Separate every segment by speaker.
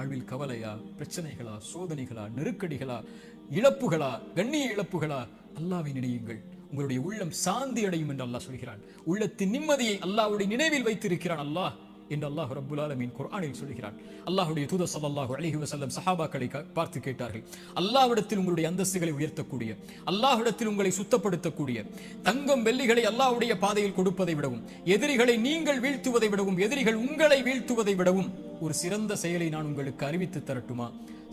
Speaker 1: வாழ்வில் கவலையா பிரச்சனைகளா சோதனைகளா நெருக்கடிகளா இழப்புகளா கண்ணிய இழப்புகளா? அல்லாவை நினையுங்கள். உங்களுடைய உள்ளம் சாந்தி அடையும் என்று அல்லாஹ் சொல்கிறான். உள்ளத்தின் நிம்மதியை அல்லாவுடைய நினைவில் வைத்திருக்கிறான் அல்லாஹ் என்று அல்லாஹ் ரபுல் ஆலமீன் குர்ஆனில் சொல்கிறான். அல்லாஹுடைய தூத ஸல்லல்லாஹு அலஹி வசல்லம் சஹாபாக்களை க- பார்த்து கேட்டார்கள். அல்லாஹ்விடத்தில் உங்களுடைய அந்தஸ்துகளை உயர்த்தக்கூடிய அல்லாஹ்விடத்தில் உங்களை சுத்தப்படுத்தக்கூடிய தங்கம் வெள்ளிகளை அல்லாஹ்வுடைய பாதையில் கொடுப்பதை விடவும் எதிரிகளை நீங்கள் வீழ்த்துவதை விடவும் எதிரிகள் உங்களை வீழ்த்துவதை விடவும் ஒரு சிறந்த செயலை நான் உங்களுக்கு அறிவித்து தரட்டுமா?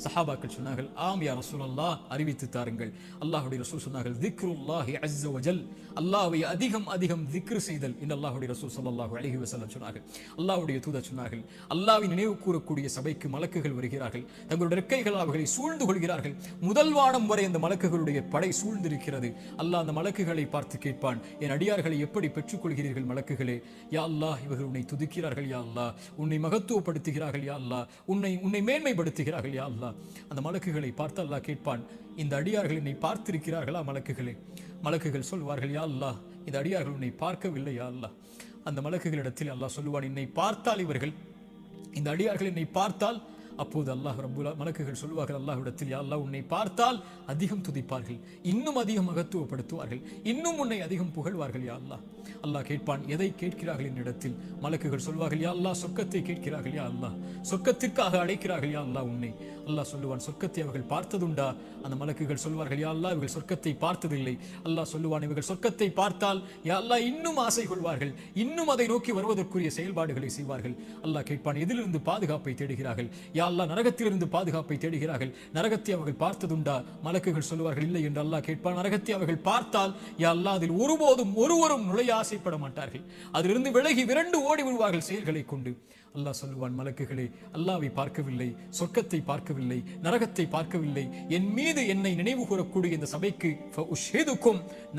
Speaker 1: சஹாபாக்கள் சொன்னார்கள் ஆம் யா ரசூலல்லாஹ் அறிவித்து தாருங்கள். அல்லாஹுடைய ரசூல் சொன்னார்கள் திக்ருல்லாஹி அஸ்ஸ வஜல் அல்லாஹ்வை அதிகம் அதிகம் திக்ரு செய்தல் என்று அல்லாஹுடைய ரசூல் சல்லாஹு அழகி வஸல்லம் சொன்னார்கள். அல்லாஹுடைய தூதர் சொன்னார்கள் அல்லாவின் நினைவு கூறக்கூடிய சபைக்கு மலக்குகள் வருகிறார்கள் தங்களுடைய ரெக்கைகள் அவர்களை சூழ்ந்து கொள்கிறார்கள். முதல் வானம் வரை அந்த மலக்குகளுடைய படை சூழ்ந்திருக்கிறது. அல்லாஹ் அந்த மலக்குகளை பார்த்து கேட்பான் என் அடியார்களை எப்படி பெற்றுக்கொள்கிறீர்கள் மலக்குகளே? யா அல்லாஹ் இவர்கள் உன்னை துதிக்கிறார்கள் யா அல்லாஹ். உன்னை மகத்துவப்படுத்துகிறார்கள் யா அல்லாஹ். உன்னை உன்னை மேன்மைப்படுத்துகிறார்கள் யா அல்லாஹ் அந்த மலக்குகளை பார்த்து அல்லாஹ் கேட்பான் இந்த அடியார்கள் என்னை பார்த்திருக்கிறார்களா மலக்குகளே? மலக்குகள் சொல்வார்கள் யா அல்லாஹ் இந்த அடியார்கள் உன்னை பார்க்கவில்லை யா அல்லாஹ். அந்த மலக்குகளிடத்தில் அல்லாஹ் சொல்லுவான் என்னை பார்த்தால் இவர்கள் இந்த அடியார்கள் என்னை பார்த்தால் அப்போது அல்லாஹ் ரப்புல் மலக்குகள் சொல்வார்கள் அல்லாஹ்விடத்தில் அல்லாஹ் உன்னை பார்த்தால் அதிகம் துதிப்பார்கள். இன்னும் அதிகம் மகத்துவப்படுத்துவார்கள். இன்னும் உன்னை அதிகம் புகழ்வார்கள் யா அல்லாஹ். அல்லாஹ் கேட்பான் எதை கேட்கிறார்கள் என்னிடத்தில்? மலக்குகள் சொல்வார்கள் யா அல்லாஹ் சொர்க்கத்தை கேட்கிறார்கள் யா அல்லாஹ். சொர்க்கத்திற்காக அழைக்கிறார்கள் யா அல்லாஹ் உன்னை. அல்லாஹ் சொல்லுவான் சொர்க்கத்தை அவர்கள் பார்த்ததுண்டா? அந்த மலக்குகள் சொல்வார்கள் யா அல்லாஹ் இவர்கள் சொர்க்கத்தை பார்த்ததில்லை. அல்லாஹ் சொல்லுவான் இவர்கள் சொர்க்கத்தை பார்த்தால் யா அல்லாஹ் இன்னும் ஆசை கொள்வார்கள். இன்னும் அதை நோக்கி வருவதற்குரிய செயல்பாடுகளை செய்வார்கள். அல்லாஹ் கேட்பான் எதிலிருந்து பாதுகாப்பை தேடுகிறார்கள்? யா அல்லாஹ் நரகத்திலிருந்து பாதுகாப்பை தேடுகிறார்கள். நரகத்தை அவர்கள் பார்த்ததுண்டா? மலக்குகள் சொல்லுவார்கள் இல்லை என்று அல்லாஹ் கேட்பான். நரகத்தை அவர்கள் பார்த்தால் யா அல்லாஹ் அதில் ஒருபோதும் ஒருவரும் நுழைய ஆசைப்பட மாட்டார்கள். அதிலிருந்து விலகி விரண்டு ஓடி விடுவார்கள் செயல்களை கொண்டு. அல்லாஹ் சொல்லுவான் மலக்குகளே அல்லாவை பார்க்கவில்லை சொர்க்கத்தை பார்க்கவில்லை நரகத்தை பார்க்கவில்லை. என் மீது என்னை நினைவு கூறக்கூடிய இந்த சபைக்கு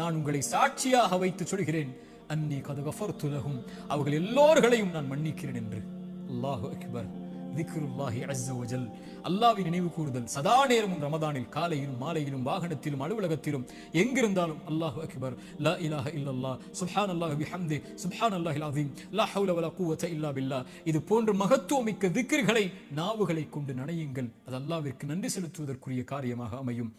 Speaker 1: நான் உங்களை சாட்சியாக வைத்து சொல்கிறேன். அன்னி கது துலகும் அவர்கள் எல்லோர்களையும் நான் மன்னிக்கிறேன் என்று. அல்லாஹு அக்பர். திக்ருல்லாஹி அஸ்ஸவஜல் அல்லாஹ்வை நினைவு கூறுதல் சதா நேரமும் ரமதானில் காலையிலும் மாலையிலும் வாகனத்திலும் அலுவலகத்திலும் எங்கிருந்தாலும் அல்லாஹ் அக்பர் லா இலாஹ இல்லல்லாஹ் சுப்ஹானல்லாஹ் பிஹம்தி சுப்ஹானல்லாஹில் அஸீம் லா ஹவுல வலா குவத இல்லா பில்லா இது போன்ற மகத்துவமிக்க திக்ருகளை நாவுகளை கொண்டு நனையுங்கள். அது அல்லாஹ்விற்கு நன்றி செலுத்துவதற்குரிய காரியமாக அமையும்.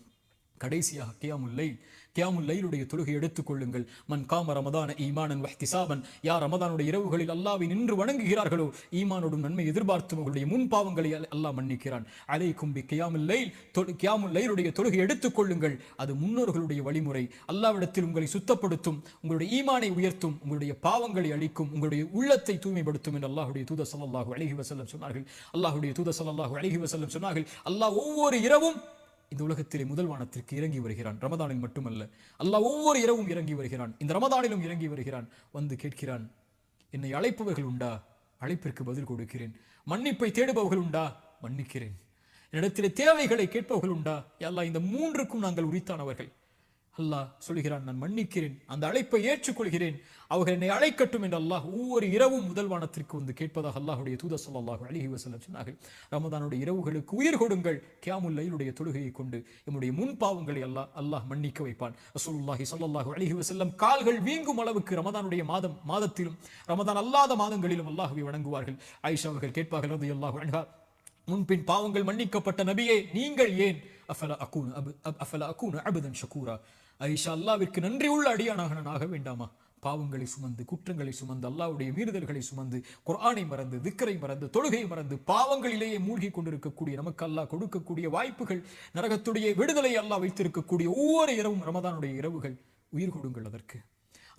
Speaker 1: கடைசியாக கியாமுல்லை கியாமுல் லைலுடைய தொழுகை எடுத்துக் கொள்ளுங்கள் மன் காம ரமதான ஈமானன் வஹ்திசாபன். யார் ரமதானுடைய இரவுகளில் அல்லாவை நின்று வணங்குகிறார்களோ? ஈமானோடும் நன்மை எதிர்பார்த்தும் உங்களுடைய முன் பாவங்களை அல்லாஹ் மன்னிக்கிறான். அலை கும்பி கியாமுல் லைல். தொழு- கியாமுல் லைலுடைய தொழுகை எடுத்துக் கொள்ளுங்கள் அது முன்னோர்களுடைய வழிமுறை. அல்லாவிடத்தில் உங்களை சுத்தப்படுத்தும் உங்களுடைய ஈமானை உயர்த்தும் உங்களுடைய பாவங்களை அழிக்கும் உங்களுடைய உள்ளத்தை தூய்மைப்படுத்தும் என்று அல்லாஹுடைய தூத சல்லாஹூ அழகி வசல்லம் சொன்னார்கள். அல்லாஹுடைய தூத சல்லாஹூ அழகி வசல்லம் சொன்னார்கள். அல்லாஹ் ஒவ்வொரு இரவும் இந்த உலகத்திலே முதல் வானத்திற்கு இறங்கி வருகிறான். ரமதானில் மட்டுமல்ல அல்லாஹ் ஒவ்வொரு இரவும் இறங்கி வருகிறான். இந்த ரமதானிலும் இறங்கி வருகிறான். வந்து கேட்கிறான் என்னை அழைப்பவர்கள் உண்டா? அழைப்பிற்கு பதில் கொடுக்கிறேன். மன்னிப்பை தேடுபவர்கள் உண்டா? மன்னிக்கிறேன். என்னிடத்திலே தேவைகளை கேட்பவர்கள் உண்டா? எல்லாம் இந்த மூன்றுக்கும் நாங்கள் உரித்தானவர்கள். அல்லாஹ் சொல்கிறான் நான் மன்னிக்கிறேன். அந்த அழைப்பை ஏற்றுக்கொள்கிறேன். அவர்கள் என்னை அழைக்கட்டும் என்று அல்லாஹ் ஒவ்வொரு இரவும் முதல் வானத்திற்கு வந்து கேட்பதாக அல்லாஹுடைய தூத சொல்லாஹு அழகி வசலம் சொன்னார்கள். ரமதானுடைய இரவுகளுக்கு உயிர் கொடுங்கள். கியாமுல்லையுடைய தொழுகையை கொண்டு என்னுடைய முன் பாவங்களை அல்லாஹ் அல்லாஹ் மன்னிக்க வைப்பான். ரசூலுல்லாஹி சொல்லல்லாஹு அழகி வசல்லம் கால்கள் வீங்கும் அளவுக்கு ரமதானுடைய மாதம் மாதத்திலும் ரமதான் அல்லாத மாதங்களிலும் அல்லாஹுவை வணங்குவார்கள். ஆயிஷா அவர்கள் கேட்பார்கள் ரலியல்லாஹு அன்ஹா முன்பின் பாவங்கள் மன்னிக்கப்பட்ட நபியே நீங்கள் ஏன் அஃபல அக்கூனு அபு அப்- அஃபல அகூன் அபதன் ஷக்கூரா ஐஷா அல்லாவிற்கு நன்றி உள்ள அடியானாக நான் ஆக வேண்டாமா? பாவங்களை சுமந்து குற்றங்களை சுமந்து அல்லாவுடைய மீறுதல்களை சுமந்து குரானை மறந்து திக்கரை மறந்து தொழுகை மறந்து பாவங்களிலேயே மூழ்கி கொண்டிருக்கக்கூடிய நமக்கு அல்லாஹ் கொடுக்கக்கூடிய வாய்ப்புகள் நரகத்துடைய விடுதலை அல்லாஹ் வைத்திருக்கக்கூடிய ஒவ்வொரு இரவும் ரமதானுடைய இரவுகள். உயிர் கொடுங்கள் அதற்கு.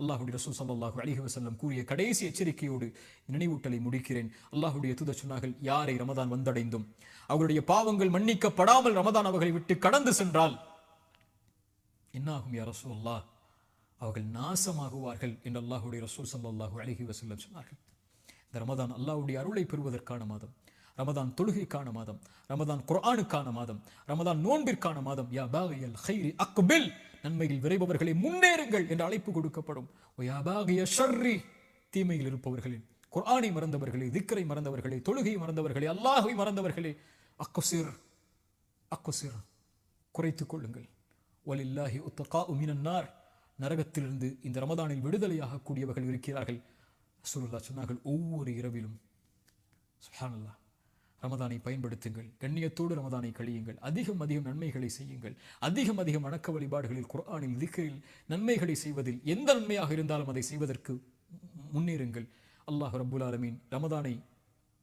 Speaker 1: அல்லாஹுடைய ரசூல் சல்லாஹு அலிஹி வசல்லம் கூறிய கடைசி எச்சரிக்கையோடு நினைவூட்டலை முடிக்கிறேன். அல்லாஹுடைய தூத சொன்னார்கள் யாரை ரமதான் வந்தடைந்தும்? அவருடைய பாவங்கள் மன்னிக்கப்படாமல் ரமதான் அவர்களை விட்டு கடந்து சென்றால்? என்னாகும் யா ரசூலுல்லாஹ்? அவர்கள் நாசமாகுவார்கள் என்று அல்லாஹுடைய ரசூல் சல்லாஹு அலிஹி வசல்லம் சொன்னார்கள். இந்த ரமதான் அல்லாஹுடைய அருளை பெறுவதற்கான மாதம். ரமதான் தொழுகைக்கான மாதம். ரமதான் குர்ஆனுக்கான மாதம். ரமதான் நோன்பிற்கான மாதம். யா பாகியல் ஹைரி அக்பில் நன்மையில் விரைபவர்களை முன்னேறுங்கள் என்ற அழைப்பு கொடுக்கப்படும். ஷர்ரி தீமையில் இருப்பவர்களே குர்ஆனை மறந்தவர்களே திக்கரை மறந்தவர்களே தொழுகை மறந்தவர்களே அல்லாஹை மறந்தவர்களே அக்குசிர் அக்குசிர் குறைத்துக் கொள்ளுங்கள். வலில்லாஹி உத்தகா உமினார் நரகத்திலிருந்து இந்த ரமதானில் விடுதலையாக கூடியவர்கள் இருக்கிறார்கள். சுருல்லா சொன்னார்கள் ஒவ்வொரு இரவிலும் சுஹானல்லா ரமதானை பயன்படுத்துங்கள். கண்ணியத்தோடு ரமதானை கழியுங்கள். அதிகம் அதிகம் நன்மைகளை செய்யுங்கள். அதிகம் அதிகம் வணக்க வழிபாடுகளில் குரானில் திக்கில் நன்மைகளை செய்வதில் எந்த நன்மையாக இருந்தாலும் அதை செய்வதற்கு முன்னேறுங்கள். அல்லாஹ் ரபுல் ஆலமீன் ரமதானை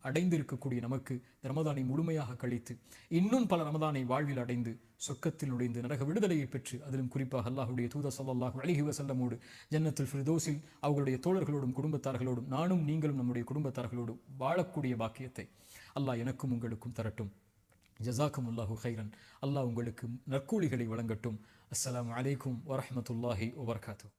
Speaker 1: அடைந்திருக்கக்கூடிய நமக்கு ரமதானை முழுமையாக கழித்து இன்னும் பல ரமதானை வாழ்வில் அடைந்து சொர்க்கத்தில் நுழைந்து நரக விடுதலையை பெற்று அதிலும் குறிப்பாக அல்லாஹுடைய தூத சல்லாஹூ அழகி வசல்லமோடு ஜன்னத்தில் ஃபிர்தௌஸில் அவர்களுடைய தோழர்களோடும் குடும்பத்தார்களோடும் நானும் நீங்களும் நம்முடைய குடும்பத்தார்களோடும் வாழக்கூடிய பாக்கியத்தை அல்லாஹ் எனக்கும் உங்களுக்கும் தரட்டும். ஜஸாக்கும் அல்லாஹு ஹைரன் அல்லாஹ் உங்களுக்கு நற்கூலிகளை வழங்கட்டும். அஸ்லாம் அலைக்கும் வரமத்துல்லாஹி வபரகாத்துஹு.